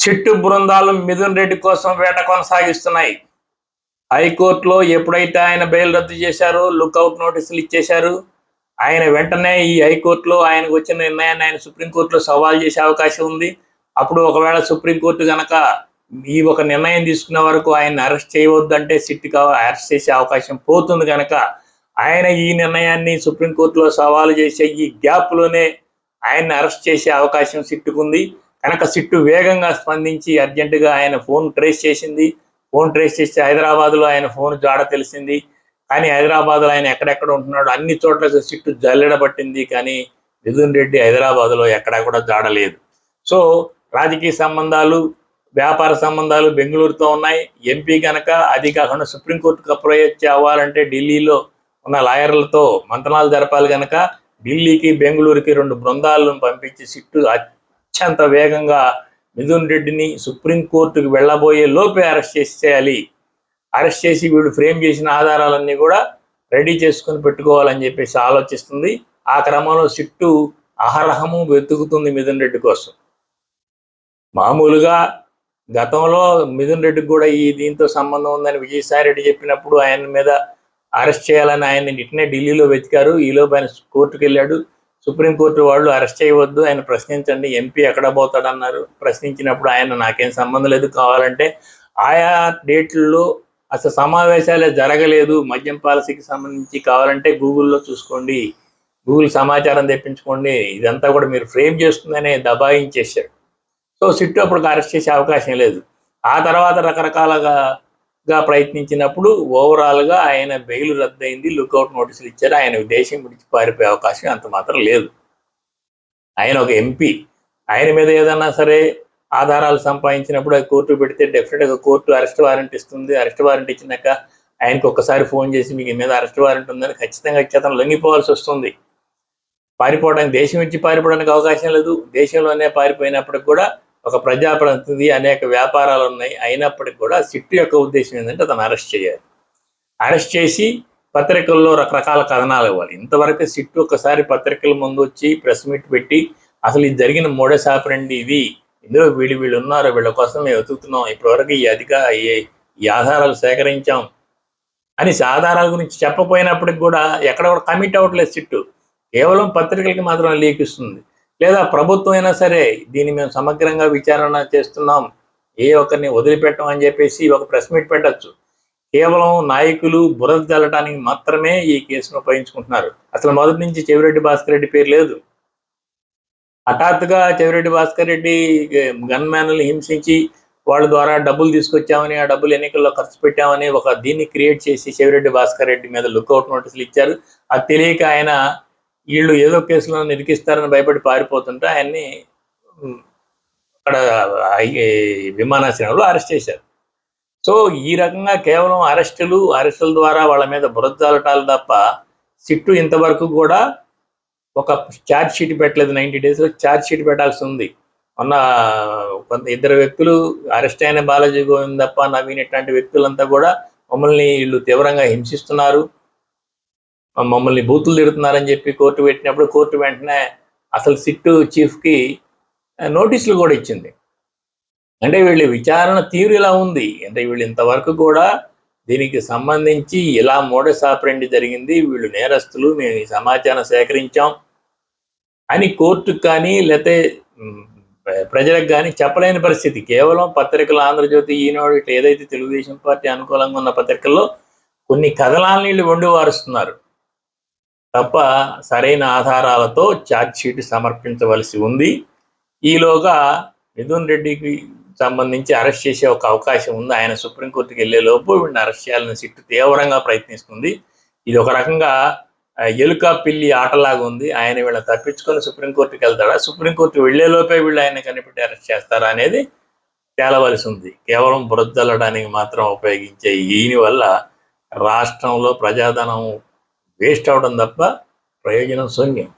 చిట్టు బృందాలు మిథున్ రెడ్డి కోసం వేట కొనసాగిస్తున్నాయి. హైకోర్టులో ఎప్పుడైతే ఆయన బెయిల్ రద్దు చేశారో లుక్అవుట్ నోటీసులు ఇచ్చేశారు. ఆయన వెంటనే ఈ హైకోర్టులో ఆయనకు వచ్చిన నిర్ణయాన్ని ఆయన సుప్రీంకోర్టులో సవాల్ చేసే అవకాశం ఉంది. అప్పుడు ఒకవేళ సుప్రీంకోర్టు కనుక ఈ ఒక నిర్ణయం తీసుకునే వరకు ఆయన అరెస్ట్ చేయవద్దంటే సిట్ అరెస్ట్ చేసే అవకాశం పోతుంది కనుక ఆయన ఈ నిర్ణయాన్ని సుప్రీంకోర్టులో సవాలు చేసే ఈ గ్యాప్లోనే ఆయన్ని అరెస్ట్ చేసే అవకాశం సిట్టుకుంది. కనుక సిట్టు వేగంగా స్పందించి అర్జెంటుగా ఆయన ఫోన్ ట్రేస్ చేసింది. ఫోన్ ట్రేస్ చేస్తే హైదరాబాద్లో ఆయన ఫోన్ జాడ తెలిసింది. కానీ హైదరాబాద్లో ఆయన ఎక్కడెక్కడ ఉంటున్నాడు అన్ని చోట్ల సిట్టు జల్లెడబట్టింది. కానీ మిథున్ రెడ్డి హైదరాబాద్లో ఎక్కడా కూడా జాడలేదు సో రాజకీయ సంబంధాలు వ్యాపార సంబంధాలు బెంగళూరుతో ఉన్నాయి. ఎంపీ కనుక అది కాకుండా సుప్రీంకోర్టుకు అప్రోచ్ అవ్వాలంటే ఢిల్లీలో ఉన్న లాయర్లతో మంతనాలు జరపాలి కనుక ఢిల్లీకి బెంగళూరుకి రెండు బృందాలను పంపించి సిట్టు అత్యంత వేగంగా మిథున్ రెడ్డిని సుప్రీంకోర్టుకు వెళ్ళబోయే లోపే అరెస్ట్ చేసి చేయాలి. అరెస్ట్ చేసి వీడు ఫ్రేమ్ చేసిన ఆధారాలన్నీ కూడా రెడీ చేసుకుని పెట్టుకోవాలని చెప్పేసి ఆలోచిస్తుంది. ఆ క్రమంలో సిట్టు అహరహము వెతుకుతుంది మిథున్ రెడ్డి కోసం. మామూలుగా గతంలో మిథున్ రెడ్డికి కూడా ఈ దీంతో సంబంధం ఉందని విజయసాయి రెడ్డి చెప్పినప్పుడు ఆయన మీద అరెస్ట్ చేయాలని ఆయన ఇట్నే ఢిల్లీలో వెతికారు. ఈలోపు ఆయన కోర్టుకు వెళ్ళాడు సుప్రీంకోర్టు వాళ్ళు అరెస్ట్ చేయవద్దు ఆయన ప్రశ్నించండి ఎంపీ ఎక్కడ పోతాడన్నారు ప్రశ్నించినప్పుడు ఆయన నాకేం సంబంధం లేదు కావాలంటే ఆయా డేట్లలో అసలు సమావేశాలే జరగలేదు మద్యం పాలసీకి సంబంధించి కావాలంటే గూగుల్లో చూసుకోండి గూగుల్ సమాచారం తెప్పించుకోండి ఇదంతా కూడా మీరు ఫ్రేమ్ చేస్తుందనే దబాయించేశారు. సో సిట్టు అప్పుడు అరెస్ట్ చేసే అవకాశం లేదు. ఆ తర్వాత రకరకాలుగా గా ప్రయత్నించినప్పుడు ఓవరాల్గా ఆయన బెయిల్ రద్దయింది లుకౌట్ నోటీసులు ఇచ్చారు. ఆయన దేశం విడిచి పారిపోయే అవకాశం అంత మాత్రం లేదు. ఆయన ఒక ఎంపీ ఆయన మీద ఏదన్నా సరే ఆధారాలు సంపాదించినప్పుడు అది కోర్టు పెడితే డెఫినెట్గా కోర్టు అరెస్ట్ వారెంట్ ఇస్తుంది. అరెస్ట్ వారెంట్ ఇచ్చినాక ఆయనకు ఒక్కసారి ఫోన్ చేసి మీకు మీద అరెస్ట్ వారెంట్ ఉందని ఖచ్చితంగా ఇచ్చి అతను లొంగిపోవాల్సి వస్తుంది. పారిపోవడానికి దేశం నుంచి పారిపోవడానికి అవకాశం లేదు. దేశంలోనే పారిపోయినప్పటికి కూడా ఒక ప్రజాప్రతినిధి అనేక వ్యాపారాలు ఉన్నాయి. అయినప్పటికీ కూడా సిట్టు యొక్క ఉద్దేశం ఏంటంటే అతను అరెస్ట్ చేయాలి. అరెస్ట్ చేసి పత్రికల్లో రకరకాల కథనాలు ఇవ్వాలి. ఇంతవరకు సిట్టు ఒకసారి పత్రికల ముందు వచ్చి ప్రెస్ మీట్ పెట్టి అసలు ఇది జరిగిన మూడే సాపరండి ఇది? ఇందులో వీళ్ళు వీళ్ళు ఉన్నారు. వీళ్ళ కోసం మేము వెతుకుతున్నాం. ఇప్పటివరకు ఈ అధిక ఈ- ఈ ఆధారాలు సేకరించాం అని ఆధారాల గురించి చెప్పపోయినప్పటికి కూడా ఎక్కడ కూడా కమిట్ అవ్వట్లేదు సిట్టు. కేవలం పత్రికలకి మాత్రం లీక్ ఇస్తుంది. లేదా ప్రభుత్వం అయినా సరే దీన్ని మేము సమగ్రంగా విచారణ చేస్తున్నాం. ఏ ఒక్కరిని వదిలిపెట్టం అని చెప్పేసి ఒక ప్రెస్ మీట్ పెట్టచ్చు. కేవలం నాయకులు బురద చల్లటానికి మాత్రమే ఈ కేసును ఉపయోగించుకుంటున్నారు. అసలు మొదటి నుంచి చెవిరెడ్డి భాస్కర్ రెడ్డి పేరు లేదు. హఠాత్తుగా చెవిరెడ్డి భాస్కర్ రెడ్డి గన్ మ్యాన్లు హింసించి వాళ్ళ ద్వారా డబ్బులు తీసుకొచ్చామని ఆ డబ్బులు ఎన్నికల్లో ఖర్చు పెట్టామని ఒక దీన్ని క్రియేట్ చేసి చెవిరెడ్డి భాస్కర్ రెడ్డి మీద లుక్అవుట్ నోటీసులు ఇచ్చారు. అది తెలియక ఆయన వీళ్ళు ఏదో కేసులో నిరికిస్తారని భయపడి పారిపోతుంటే ఆయన్ని అక్కడ విమానాశ్రయంలో అరెస్ట్ చేశారు. సో ఈ రకంగా కేవలం అరెస్టులు అరెస్టుల ద్వారా వాళ్ళ మీద బురదాలటాలు తప్ప సిట్టు ఇంతవరకు కూడా ఒక ఛార్జ్ షీట్ పెట్టలేదు. నైంటీ డేస్లో ఛార్జ్ షీట్ పెట్టాల్సి ఉంది. మొన్న కొంత ఇద్దరు వ్యక్తులు అరెస్ట్ అయిన బాలాజీ గోవింద్ తప్ప నవీన్ ఇట్లాంటి వ్యక్తులంతా కూడా మమ్మల్ని వీళ్ళు తీవ్రంగా హింసిస్తున్నారు. మమ్మల్ని బూతులు తిడుతున్నారని చెప్పి కోర్టు పెట్టినప్పుడు కోర్టు వెంటనే అసలు సిట్టు చీఫ్కి నోటీసులు కూడా ఇచ్చింది. అంటే వీళ్ళ విచారణ తీరు ఇలా ఉంది. అంటే వీళ్ళు ఇంతవరకు కూడా దీనికి సంబంధించి ఇలా మోడస్ ఆపరెండి జరిగింది వీళ్ళు నేరస్తులు మేము ఈ సమాచారం సేకరించాం అని కోర్టుకు కానీ లేకపోతే ప్రజలకు కానీ చెప్పలేని పరిస్థితి. కేవలం పత్రికలు ఆంధ్రజ్యోతి ఈనాడు ఇట్లా ఏదైతే తెలుగుదేశం పార్టీ అనుకూలంగా ఉన్న పత్రికల్లో కొన్ని కథనాలను వీళ్ళు వండి వారుస్తున్నారు తప్ప సరైన ఆధారాలతో ఛార్జ్షీట్ సమర్పించవలసి ఉంది. ఈలోగా మిథున్ రెడ్డికి సంబంధించి అరెస్ట్ చేసే ఒక అవకాశం ఉంది. ఆయన సుప్రీంకోర్టుకి వెళ్ళే లోపు వీడిని అరెస్ట్ చేయాలని సిట్టు తీవ్రంగా ప్రయత్నిస్తుంది. ఇది ఒక రకంగా ఎలుక పిల్లి ఆటలాగా ఉంది. ఆయన వీళ్ళని తప్పించుకొని సుప్రీంకోర్టుకి వెళ్తాడా? సుప్రీంకోర్టు వెళ్ళే లోపే వీళ్ళు ఆయన కనిపెట్టి అరెస్ట్ చేస్తారా అనేది తేలవలసి ఉంది. కేవలం బురదల్లడానికి మాత్రం ఉపయోగించే ఈయన వల్ల రాష్ట్రంలో ప్రజాధనం వేస్ట్ అవడం తప్ప ప్రయోజనం శూన్యం.